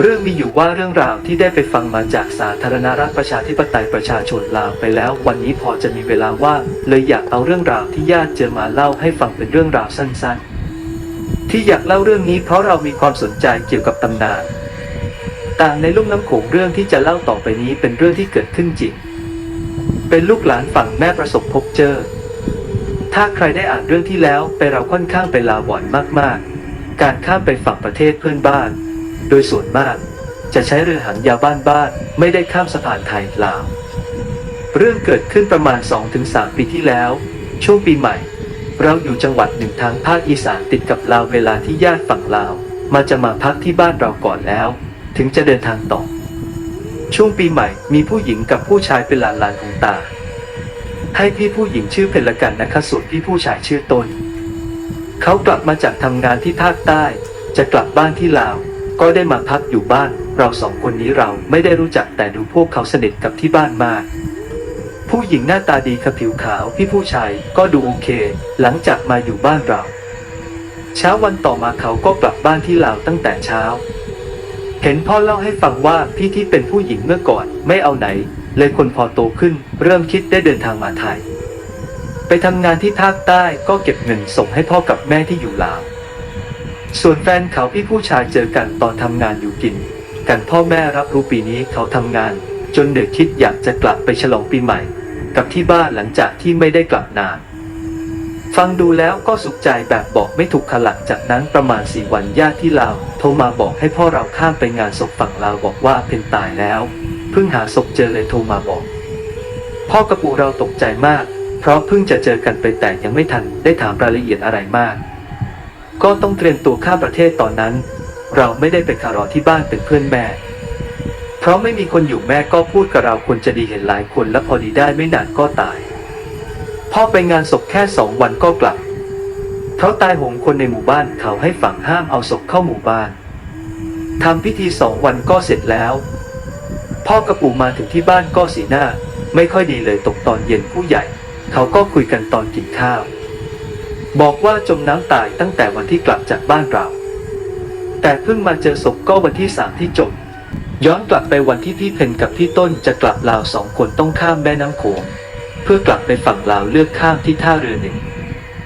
เรื่องมีอยู่ว่าเรื่องราวที่ได้ไปฟังมาจากสาธารณรัฐประชาธิปไตยประชาชนลาวไปแล้ว วันนี้พอจะมีเวลาว่างเลยอยากเอาเรื่องราวที่ญาติเจอมาเล่าให้ฟังเป็นเรื่องราวสั้นๆ ที่อยากเล่าเรื่องนี้เพราะเรามีความสนใจเกี่ยวกับตำนานต่างในลุ่มน้ำโขงเรื่องที่จะเล่าต่อไปนี้เป็นเรื่องที่เกิดขึ้นจริง เป็นลูกหลานฝั่งแม่ประสบพบเจอ ถ้าใครได้อ่านเรื่องที่แล้วไปเราค่อนข้างไปลาวบ่อยมากๆ การข้ามไปฝั่งประเทศเพื่อนบ้าน โดยส่วนมาก จะใช้เรือหางยาวบ้านๆไม่ได้ข้ามสะพานไทยลาวเรื่องเกิดขึ้นประมาณ 2-3 ปีที่แล้ว ช่วงปีใหม่ เราอยู่จังหวัดหนึ่งทางภาคอีสานติดกับลาวเวลาที่ญาติฝั่งลาว มาจะมาพักที่บ้านเราก่อนแล้ว ถึงจะเดินทางต่อ ช่วงปีใหม่มีผู้หญิงกับผู้ชายเป็นหลานๆของตา ให้พี่ผู้หญิงชื่อเพลกันนะคะส่วนพี่ผู้ชายชื่อตนเขากลับมาจากทำงานที่ภาคใต้ จะกลับบ้านที่ลาว ก็ได้มาพักอยู่บ้าน เราสองคนนี้เราไม่ได้รู้จักแต่ดูพวกเขาสนิทกับที่บ้านมาก ผู้หญิงหน้าตาดีกับผิวขาวพี่ผู้ชายก็ดูโอเค หลังจากมาอยู่บ้านเรา เช้าวันต่อมาเขาก็กลับบ้านที่ลาวตั้งแต่เช้า เห็นพ่อเล่าให้ฟังว่าพี่ที่เป็นผู้หญิงเมื่อก่อนไม่เอาไหน เลยคนพอโตขึ้น เริ่มคิดได้เดินทางมาไทย ไปทำงานที่ภาคใต้ก็เก็บเงินส่งให้พ่อกับแม่ที่อยู่ลาว ส่วนแฟนเขาพี่ผู้ชายเจอกันตอนทำงานอยู่กิน กันพ่อแม่รับรู้ปีนี้เขาทำงาน จนเด็กคิดอยากจะกลับไปฉลองปีใหม่ กับที่บ้านหลังจากที่ไม่ได้กลับนาน ฟังดูแล้วก็สุขใจแบบบอกไม่ถูกขลักจากนั้นประมาณสี่วันญาติที่ลาวโทรมาบอกให้พ่อเราข้ามไปงานศพฝั่งลาวบอกว่าเพนตายแล้ว เพิ่งหาศพเจอเลยโทรมาบอก พ่อกับปู่เราตกใจมาก เพราะเพิ่งจะเจอกันไปแต่ยังไม่ทันได้ถามรายละเอียดอะไรมาก ก็ต้องเตรียมตัวข้ามประเทศตอนนั้น เราไม่ได้ไปคารอที่บ้านเป็นเพื่อนแม่ เพราะไม่มีคนอยู่แม่ก็พูดกับเราควรจะดีเห็นหลายคนและพอดีได้ไม่นานก็ตายพ่อไปงานศพแค่สองวันก็กลับ เพราะตายโหงคนในหมู่บ้านเขาให้ฝั่งห้ามเอาศพเข้าหมู่บ้านทำพิธีสองวันก็เสร็จแล้ว พ่อกับปู่มาถึงที่บ้านก็สีหน้า ไม่ค่อยดีเลยตกตอนเย็นผู้ใหญ่ เขาก็คุยกันตอนกินข้าว บอกว่าจมน้ำตายตั้งแต่วันที่กลับจากบ้านเรา แต่เพิ่งมาเจอศพก็วันที่สามที่จม ย้อนกลับไปวันที่พี่เพนกับพี่ต้นจะกลับลาวสองคนต้องข้ามแม่น้ำโขงเพื่อกลับไปฝั่งลาวเลือกข้ามที่ท่าเรือหนึ่ง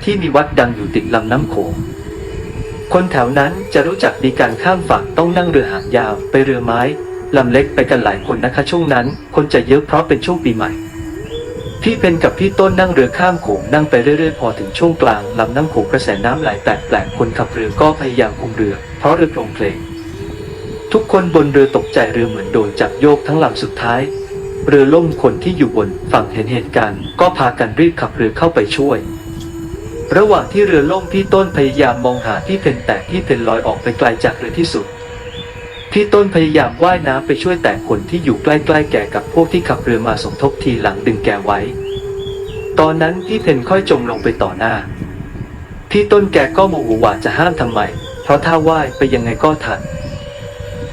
ที่มีวัดดังอยู่ติดลำน้ำโขงคนแถวนั้นจะรู้จักดีการข้ามฝั่งต้องนั่งเรือหางยาวไปเรือไม้ลำเล็กไปกันหลายคนนะคะช่วงนั้น คนจะเยอะเพราะเป็นช่วงปีใหม่ พี่เพนกับพี่ต้นนั่งเรือข้ามโขงนั่งไปเรื่อยๆ พอถึงช่วงกลางลำน้ำโขงกระแสน้ำไหลแปลกๆคนขับเรือก็พยายามคุมเรือ เพราะเรือโปร่งเพลง ทุกคนบนเรือตกใจเรือเหมือนโดนจับโยกทั้งลำสุดท้าย เรือล่มคนที่อยู่บนฝั่งเห็นเหตุการณ์ ก็พากันรีบขับเรือเข้าไปช่วย ระหว่างที่เรือล่มพี่ต้นพยายามมองหาพี่เพนแต่พี่เพนลอยออกไปไกลจากเรือที่สุด พี่ต้นพยายามว่ายน้ำไปช่วยแต่คนที่อยู่ใกล้ๆแก่กับพวกที่ขับเรือมาสมทบทีหลังดึงแกไว้ ตอนนั้นพี่เพนค่อยจมลงไปต่อหน้า พี่ต้นแกก็โมโหว่าจะห้ามทำไม เพราะถ้าว่ายไปยังไงก็ทัน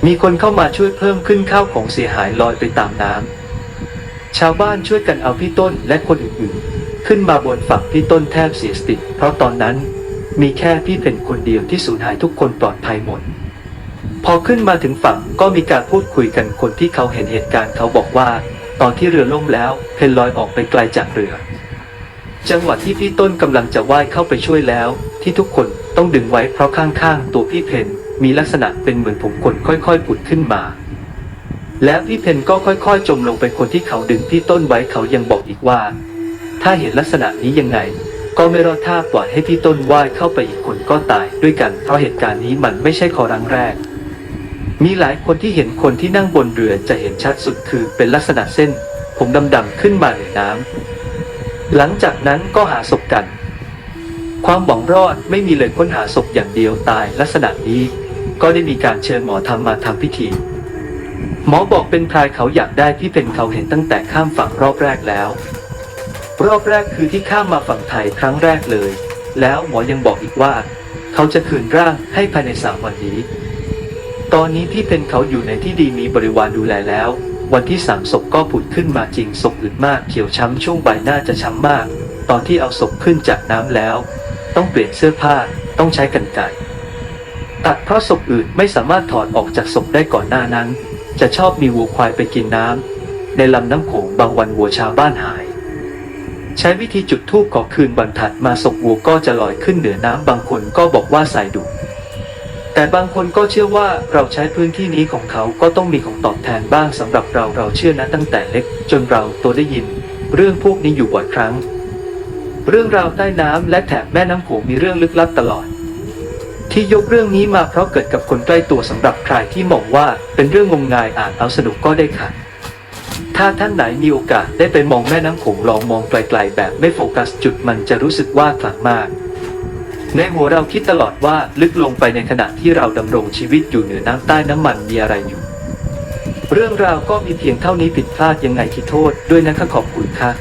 มีคนเข้ามาช่วยเพิ่มขึ้นข้าวของเสียหายลอยไปตามน้ำชาวบ้านช่วยกันเอาพี่ต้นและคนอื่นๆ ขึ้นมาบนฝั่งพี่ต้นแทบเสียสติเพราะตอนนั้นมีแค่พี่เพนคนเดียวที่สูญหายทุกคนปลอดภัยหมด พอขึ้นมาถึงฝั่งก็มีการพูดคุยกันคนที่เขาเห็นเหตุการณ์เขาบอกว่า ตอนที่เรือล่มแล้วเพนลอยออกไปไกลจากเรือ จังหวะที่พี่ต้นกำลังจะว่ายเข้าไปช่วยแล้ว ที่ทุกคนต้องดึงไว้เพราะข้างๆ ตัวพี่เพนมีลักษณะเป็นเหมือนผมคนค่อยๆผุดขึ้นมา แล้วพี่เพนก็ค่อยๆ จมลงไปคนที่เขาดึงพี่ต้นไว้เขายังบอกอีกว่า ถ้าเห็นลักษณะนี้ยังไงก็ไม่รอดท่าปล่อยให้พี่ต้นว่ายเข้าไปอีกคนก็ตายด้วยกันเพราะเหตุการณ์นี้มันไม่ใช่คอรั้งแรก มีหลายคนที่เห็นคนที่นั่งบนเรือจะเห็นชัดสุดคือเป็นลักษณะเส้น ผมดำๆขึ้นมาในน้ำหลังจากนั้นก็หาศพกัน ความหวังรอดไม่มีเลยค้นหาศพอย่างเดียวตายลักษณะนี้ ก็ได้มีการเชิญหมอทำมาทำพิธี หมอบอกเป็นพรายเขาอยากได้ที่เป็นเขาเห็นตั้งแต่ข้ามฝั่งรอบแรกแล้ว รอบแรกคือที่ข้ามมาฝั่งไทยครั้งแรกเลย แล้วหมอยังบอกอีกว่า เขาจะคืนร่างให้ภายในสามวันนี้ ตอนนี้ที่เป็นเขาอยู่ในที่ดีมีบริวารดูแลแล้ว วันที่สามศพก็ผุดขึ้นมาจริงศพอึดมากเขียวช้ำช่วงใบหน้าจะช้ำมาก ตอนที่เอาศพขึ้นจากน้ำแล้ว ต้องเปลี่ยนเสื้อผ้าต้องใช้กันไกรตัดเพราะศพอื่นไม่สามารถถอดออกจากศพได้ก่อนหน้านั้น จะชอบมีวัวควายไปกินน้ำในลำน้ำโขงบางวันวัวชาวบ้านหาย ใช้วิธีจุดธูปก่อคืนวันถัดมาศพวัวก็จะลอยขึ้นเหนือน้ำบางคนก็บอกว่าสายดุ แต่บางคนก็เชื่อว่าเราใช้พื้นที่นี้ของเขาก็ต้องมีของตอบแทนบ้างสำหรับเราเราเชื่อนะตั้งแต่เล็ก จนเราโตได้ยิน เรื่องพวกนี้อยู่บ่อยครั้ง เรื่องราวใต้น้ำและแถบแม่น้ำโขงมีเรื่องลึกลับตลอด ที่ยกเรื่องนี้มาเพราะเกิดกับคนใกล้ตัวสำหรับใครที่มองว่าเป็นเรื่องงมงายอ่านเอาสนุกก็ได้ค่ะถ้าท่านไหนมีโอกาสได้ไปมองแม่น้ำโขงลองมองไกลๆแบบไม่โฟกัสจุดมันจะรู้สึกว่าขลังมาก ในหัวเราคิดตลอดว่าลึกลงไปในขณะที่เราดำรงชีวิตอยู่เหนือน้ำใต้น้ำมันมีอะไรอยู่ เรื่องราวก็มีเพียงเท่านี้ผิดพลาดยังไงที่โทษด้วยนะคะขอบคุณค่ะ